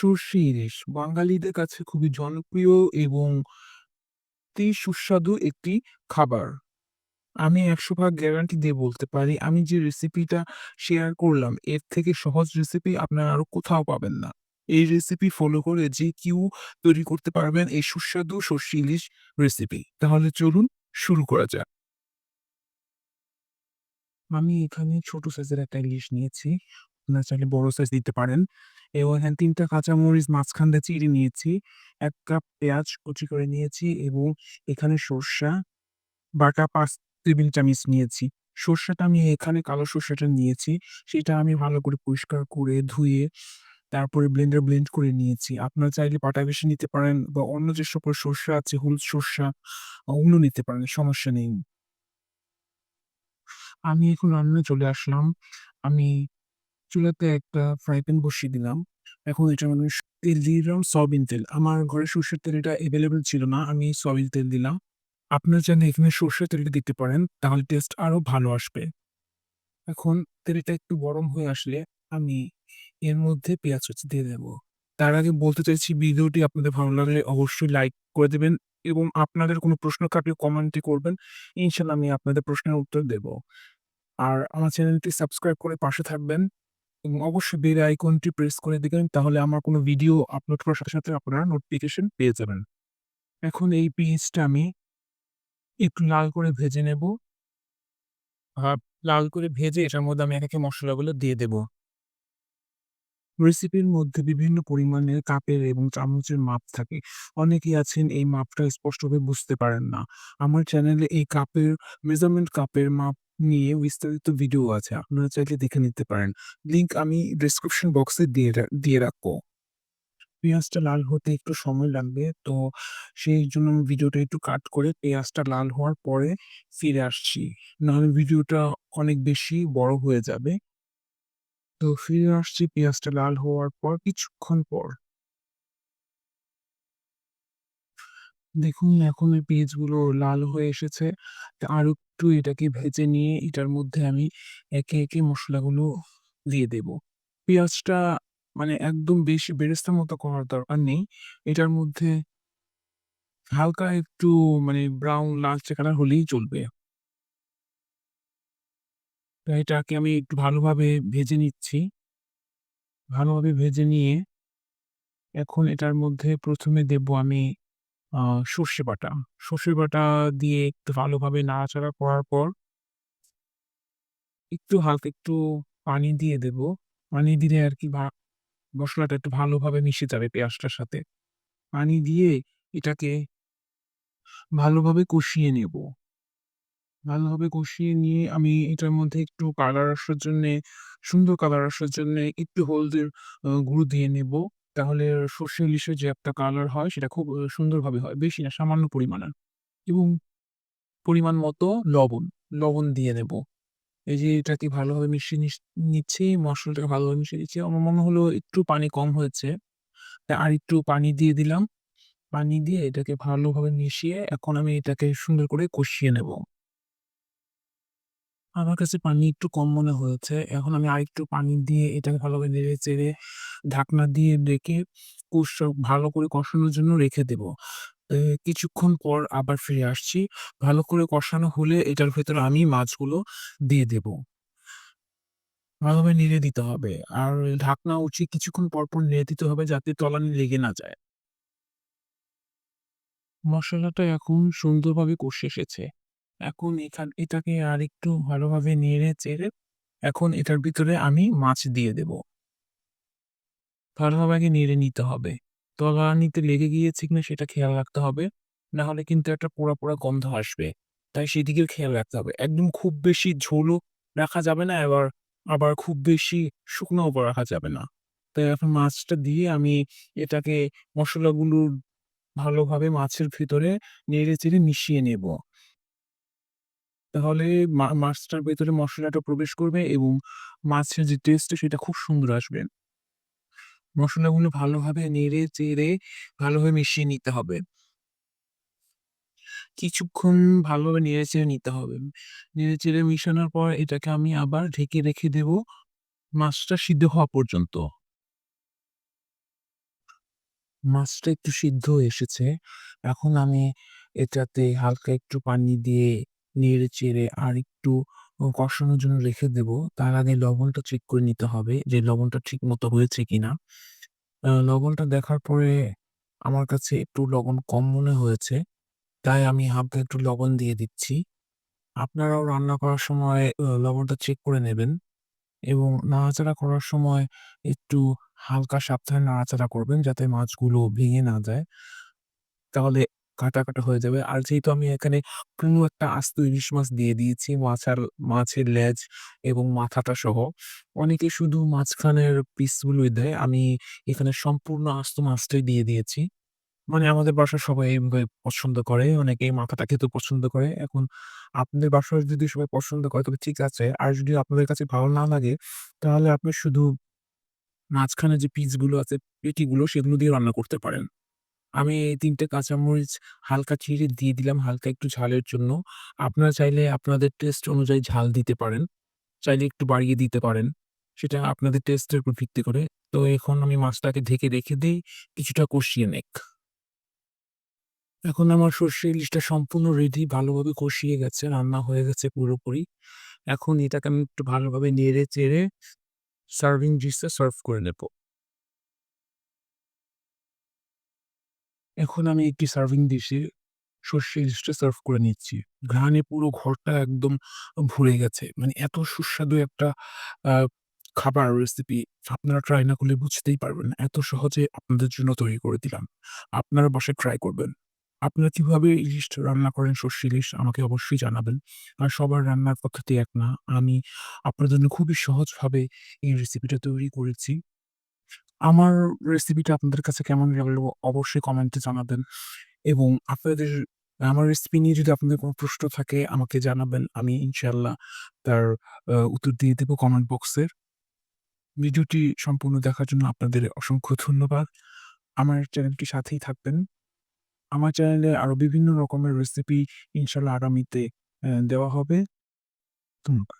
সর্ষে ইলিশ বাঙালিদের কাছে খুবই জনপ্রিয় এবং সুস্বাদু একটি খাবার। আমি ১০০ ভাগ গ্যারান্টি দিয়ে বলতে পারি, আমি যে রেসিপিটা শেয়ার করলাম, এর থেকে সহজ রেসিপি আপনারা আরও কোথাও পাবেন না। এই রেসিপি ফলো করে যে কেউ তৈরি করতে পারবেন এই সুস্বাদু সর্ষে ইলিশ রেসিপি। তাহলে চলুন শুরু করা যাক। আমি এখানে ছোট সাইজের একটা ইলিশ নিয়েছি। আপনারা চাইলে বড় সাইজ দিতে পারেন এবং এখানে ৩ টা কাঁচামরিচ মাঝখান দিয়ে চিড়ে নিয়েছি। এক কাপ পেঁয়াজ কুচি করে নিয়েছি এবং এখানে সর্ষা বাটা পাঁচ টেবিল চামচ নিয়েছি। সর্ষেটা আমি এখানে কালো সর্ষেটা নিয়েছি। সেটা আমি ভালো করে পরিষ্কার করে ধুয়ে তারপরে ব্লেন্ডার ব্লেন্ড করে নিয়েছি। আপনারা চাইলে পাটা বেশি নিতে পারেন বা অন্য যে সকল সর্ষে আছে হলুদ সর্ষা ওগুলো নিতে পারেন, সমস্যা নেই। আমি এখন রান্নায় চলে আসলাম। আমি চুলাতে একটা ফ্রাই প্যান বসিয়ে দিলাম। এখন এটার মধ্যে তেল দিয়ে দিলাম সয়াবিন তেল। আমার ঘরে সর্ষের তেল এটা এভেইলেবল ছিল না। আমি সয়াবিন তেল দিলাম। আপনারা চাইলে এখানে সর্ষের তেলটা দিতে পারেন। তাহলে টেস্ট আরও ভালো আসবে। এখন তেলটা একটু গরম হয়ে আসলে আমি এর মধ্যে পেঁয়াজ কুচি দিয়ে দেব। তার আগে বলতে চাইছি, ভিডিওটি আপনাদের ভালো লাগলে অবশ্যই লাইক করে দেবেন এবং আপনাদের কোনো প্রশ্ন থাকলে কমেন্টে করবেন। ইনশাআল্লাহ আমি আপনাদের প্রশ্নের উত্তর দেব। আর আমার চ্যানেলটি সাবস্ক্রাইব করে পাশে থাকবেন এবং অবশ্যই বেল আইকনটি প্রেস করে দিবেন। তাহলে আমার কোনো ভিডিও আপলোড করার সাথে, সাথে আপনারা নোটিফিকেশন পেয়ে যাবেন। এখন এই পেঁয়াজটা আমি একটু লাল করে ভেজে নেব। লাল করে ভেজে এটার মধ্যে আমি একে, মশলাগুলো দিয়ে দেব। রেসিপির মধ্যে বিভিন্ন পরিমাণের কাপের এবং চামচের মাপ থাকে। অনেকেই আছেন এই মাপটা স্পষ্টভাবে বুঝতে পারেন না। আমার চ্যানেলে এই কাপের মেজারমেন্ট কাপের মাপ নিয়ে বিস্তারিত ভিডিও আছে। আপনারা চাইলে দেখে নিতে পারেন। লিংক আমি ডেসক্রিপশন বক্সে দিয়ে দিয়ে রাখব। পেঁয়াজটা লাল হতে একটু সময় লাগবে। তো সেই জন্য আমি ভিডিওটা একটু কাট করে পেঁয়াজটা লাল হওয়ার পরে ফিরে আসছি। নাহলে ভিডিওটা অনেক বেশি বড় হয়ে যাবে। তো ফিরে আসছি, পেঁয়াজটা লাল হওয়ার পর, কিছুক্ষণ পর। দেখুন এখন এই পেঁয়াজগুলো লাল হয়ে এসেছে। আর একটু এটাকে ভেজে নিয়ে এটার মধ্যে আমি একে, একে মসলাগুলো দিয়ে দেব। পেঁয়াজটা মানে একদম বেশি বেরেস্তার মতো করার দরকার নেই। এটার মধ্যে হালকা একটু মানে ব্রাউন লালচে কালার হলেই চলবে। এটাকে আমি একটু ভালোভাবে ভেজে নিচ্ছি। ভালোভাবে ভেজে নিয়ে এখন এটার মধ্যে ১ম এ দেব আমি সর্ষে বাটা। সর্ষে বাটা দিয়ে একটু ভালোভাবে নাড়াচাড়া করার পর একটু হালকা একটু পানি দিয়ে দেব। পানি দিলে আরকি ভা মসলাটা একটু ভালোভাবে মিশে যাবে পেঁয়াজটার সাথে। পানি দিয়ে এটাকে ভালোভাবে কষিয়ে নেব। ভালোভাবে কষিয়ে নিয়ে আমি এটার মধ্যে একটু কালার আসার জন্যে, সুন্দর কালার আসার জন্যে একটু হলদের গুঁড়ো দিয়ে নেব। তাহলে সর্ষে ইলিশের যে একটা কালার হয় সেটা খুব সুন্দরভাবে হয়। বেশি না সামান্য পরিমাণে। এবং পরিমাণ মতো লবণ, লবণ দিয়ে নেব। এই যে এটাকে ভালোভাবে মিশিয়ে নিচ্ছি, মসলাটাকে ভালোভাবে মিশিয়ে নিচ্ছি। আমার মনে হলো একটু পানি কম হয়েছে। তাই আর একটু পানি দিয়ে দিলাম। পানি দিয়ে এটাকে ভালোভাবে মিশিয়ে এখন আমি এটাকে সুন্দর করে কষিয়ে নেব। আমার কাছে পানি একটু কম মনে হয়েছে। এখন আমি আরেকটু পানি দিয়ে এটাকে ভালোভাবে নেড়ে-চেড়ে ঢাকনা দিয়ে ডেকে কুস ভালো করে কষানোর জন্য রেখে দেব। কিছুক্ষণ পর আবার ফিরে আসছি। ভালো করে কষানো হলে এটার ভেতরে আমি মাছগুলো দিয়ে দেব। ভালোভাবে নেড়ে দিতে হবে। আর ঢাকনা উঠিয়ে কিছুক্ষণ পর, পর নেড়ে দিতে হবে যাতে তলানি লেগে না যায়। মসলাটা এখন সুন্দরভাবে কষে এসেছে। এখন এখান এটাকে আরেকটু ভালোভাবে নেড়ে-চেড়ে এখন এটার ভিতরে আমি মাছ দিয়ে দেব। ভালোভাবে আগে নেড়ে নিতে হবে। তলা নিতে লেগে গিয়েছে কিনা সেটা খেয়াল রাখতে হবে। না হলে কিন্তু একটা পোড়া, পোড়া গন্ধ আসবে। তাই সেদিকেও খেয়াল রাখতে হবে। একদম খুব বেশি ঝোলও রাখা যাবে না এবার আবার খুব বেশি শুকনোও রাখা যাবে না। তাই এখন মাছটা দিয়ে আমি এটাকে মসলাগুলো ভালোভাবে মাছের ভিতরে নেড়ে-চেড়ে মিশিয়ে নেব। তাহলে মা, মাছটার ভেতরে মশলাটা প্রবেশ করবে এবং মাছের যে টেস্ট সেটা খুব সুন্দর আসবে। মশলাগুলো ভালোভাবে নেড়ে-চেড়ে ভালোভাবে মিশিয়ে নিতে হবে। কিছুক্ষণ ভালোভাবে নেড়ে-চেড়ে নিতে হবে। নেড়ে-চেড়ে মিশানোর পর এটাকে আমি আবার ঢেকে রেখে দেব মাছটা সিদ্ধ হওয়া পর্যন্ত। মাছটা একটু সিদ্ধ এসেছে। এখন আমি এটাতে হালকা একটু পানি দিয়ে নেড়ে-চেড়ে আরেকটু ও, কষানোর জন্য রেখে দেবো। তার আগে লবণটা চেক করে নিতে হবে যে লবণটা ঠিক মতো হয়েছে কিনা। লবণটা দেখার পরে আমার কাছে একটু লবণ কম মনে হয়েছে। তাই আমি হালকা একটু লবণ দিয়ে দিচ্ছি। আপনারাও রান্না করার সময় লবণটা চেক করে নেবেন এবং নাড়াচাড়া করার সময় একটু হালকা সাবধানে নাড়াচাড়া করবেন যাতে মাছগুলো ভেঙে না যায়। তাহলে কাটা, কাটা হয়ে যাবে। আর যেহেতু আমি এখানে পুরো একটা আস্ত ইলিশ মাছ দিয়ে দিয়েছি মাছার মাছের লেজ এবং মাথাটা সহ। অনেকে শুধু মাঝখানের পিসগুলোই দেয়। আমি এখানে সম্পূর্ণ আস্ত মাছটাই দিয়ে দিয়েছি। মানে আমাদের বাসার সবাই এভাবে পছন্দ করে। অনেকে মাথাটা খেতেও পছন্দ করে। এখন আপনাদের বাসায় যদি সবাই পছন্দ করে তবে ঠিক আছে। আর যদি আপনাদের কাছে ভালো না লাগে তাহলে আপনি শুধু মাঝখানে যে পিসগুলো আছে, পেটিগুলো সেগুলো দিয়ে রান্না করতে পারেন। আমি এই ৩ টে কাঁচামরিচ হালকা চিড়ে দিয়ে দিলাম হালকা একটু ঝালের জন্য। আপনারা চাইলে আপনাদের টেস্ট অনুযায়ী ঝাল দিতে পারেন। চাইলে একটু বাড়িয়ে দিতে পারেন। সেটা আপনাদের টেস্টের উপর ভিত্তি করে। তো এখন আমি মাছটাকে ঢেকে রেখে দেই কিছুটা কষিয়ে নেক। এখন আমার সর্ষে ইলিশটা সম্পূর্ণ রেডি ভালোভাবে কষিয়ে গেছে, রান্না হয়ে গেছে পুরোপুরি। এখন এটাকে আমি একটু ভালোভাবে নেড়ে-চেড়ে সার্ভিং ডিশে সার্ভ করে নেব। এখন আমি একটি সার্ভিং ডিশে সর্ষে ইলিশটা সার্ভ করে নিচ্ছি। ঘ্রাণে পুরো ঘরটা একদম ভরে গেছে। মানে এত সুস্বাদু একটা খাবার রেসিপি আপনারা ট্রাই না করলে বুঝতেই পারবেন এত সহজে আপনাদের জন্য তৈরি করে দিলাম। আপনারা বাসায় ট্রাই করবেন। আপনারা কীভাবে ইলিশটা রান্না করেন সর্ষে ইলিশ আমাকে অবশ্যই জানাবেন। আর সবার রান্নার পদ্ধতি এক না। আমি আপনার জন্য খুবই সহজভাবে এই রেসিপিটা তৈরি করেছি। আমার রেসিপিটা আপনাদের কাছে কেমন লাগল অবশ্যই কমেন্টে জানাবেন এবং আপনাদের, আমার রেসিপি নিয়ে যদি আপনাদের কোনো প্রশ্ন থাকে, আমাকে জানাবেন। আমি ইনশাল্লাহ তার উত্তর দিয়ে দেবো কমেন্ট বক্সের ভিডিওটি সম্পূর্ণ দেখার জন্য আপনাদের অসংখ্য ধন্যবাদ। আমার চ্যানেলটির সাথেই থাকবেন। আমার চ্যানেলে আরও বিভিন্ন রকমের রেসিপি ইনশাল্লাহ আগামীতে দেওয়া হবে। ধন্যবাদ।